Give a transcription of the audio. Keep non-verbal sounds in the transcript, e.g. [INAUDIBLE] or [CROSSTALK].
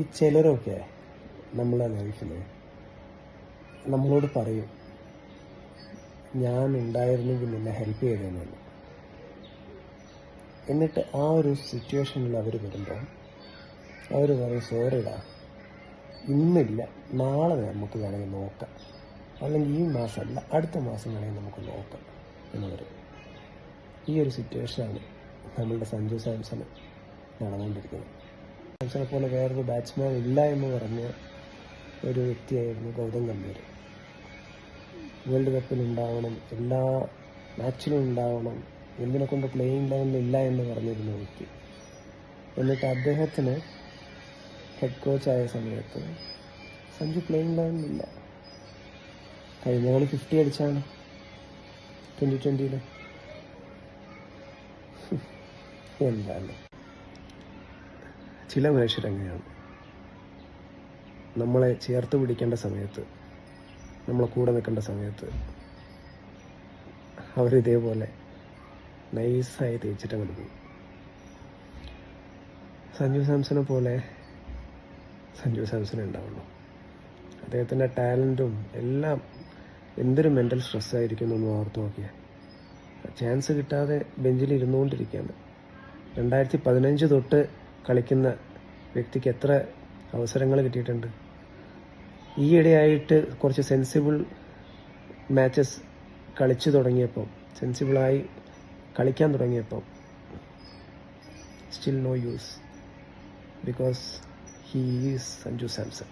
ഈ ചിലരൊക്കെ നമ്മളെ ലൈഫിൽ നമ്മളോട് പറയും ഞാൻ ഉണ്ടായിരുന്നെങ്കിൽ നിന്നെ ഹെൽപ്പ് ചെയ്തേന്നു എന്നിട്ട് ആ ഒരു സിറ്റുവേഷനിൽ അവർ വരുമ്പോൾ അവർ പറയും സോറിടാ ഇന്നില്ല നാളെ നമുക്ക് വേണമെങ്കിൽ നോക്കാം. അല്ലെങ്കിൽ ഈ മാസമല്ല അടുത്ത മാസം വേണമെങ്കിൽ നമുക്ക് നോക്കാം. എന്ന് പറയും. ഈ ഒരു സിറ്റുവേഷനാണ് നമ്മളുടെ സഞ്ജു സാംസൺ നടന്നുകൊണ്ടിരിക്കുന്നത്. സാംസണെ പോലെ വേറൊരു ബാറ്റ്സ്മാൻ ഇല്ല എന്ന് പറഞ്ഞ ഒരു വ്യക്തിയായിരുന്നു ഗൗതം ഗംഭീർ. വേൾഡ് കപ്പിൽ ഉണ്ടാവണം എല്ലാ മാച്ചിലും ഉണ്ടാവണം എന്തിനെ കൊണ്ട് പ്ലേയിങ് ലൈനിൽ ഇല്ല എന്ന് പറഞ്ഞിരുന്ന വ്യക്തി. എന്നിട്ട് അദ്ദേഹത്തിന് ഹെഡ് കോച്ചായ സമയത്ത് സഞ്ജു പ്ലേയിങ് ലെവലിലില്ല കഴിഞ്ഞ കളി ഫിഫ്റ്റി അടിച്ചാണ് ട്വന്റി ട്വന്റിയിൽ [LAUGHS] എന്താണ്? ചില മനുഷ്യരങ്ങനെയാണ്. നമ്മളെ ചേർത്ത് പിടിക്കേണ്ട സമയത്ത് നമ്മളെ കൂടെ നിൽക്കേണ്ട സമയത്ത് അവരിതേപോലെ നൈസായി തേച്ചിട്ട് അങ്ങോട്ട് പോകും. സഞ്ജു സാംസനെ പോലെ സഞ്ജു സാംസനെ ഉണ്ടാവുള്ളൂ. അദ്ദേഹത്തിന്റെ ടാലന്റും എല്ലാം എന്തൊരു മെന്റൽ സ്ട്രെസ്സായിരിക്കും എന്ന് ഓർത്ത് നോക്കിയാൽ ചാൻസ് കിട്ടാതെ ബെഞ്ചിൽ ഇരുന്നുകൊണ്ടിരിക്കുകയാണ് രണ്ടായിരത്തി പതിനഞ്ച് തൊട്ട് കളിക്കുന്ന വ്യക്തിക്ക് എത്ര അവസരങ്ങൾ കിട്ടിയിട്ടുണ്ട്. ഈയിടെയായിട്ട് കുറച്ച് സെൻസിബിൾ മാച്ചസ് കളിച്ചു തുടങ്ങിയപ്പോൾ സെൻസിബിളായി കളിക്കാൻ തുടങ്ങിയപ്പോൾ still no use because he is Sanju Samson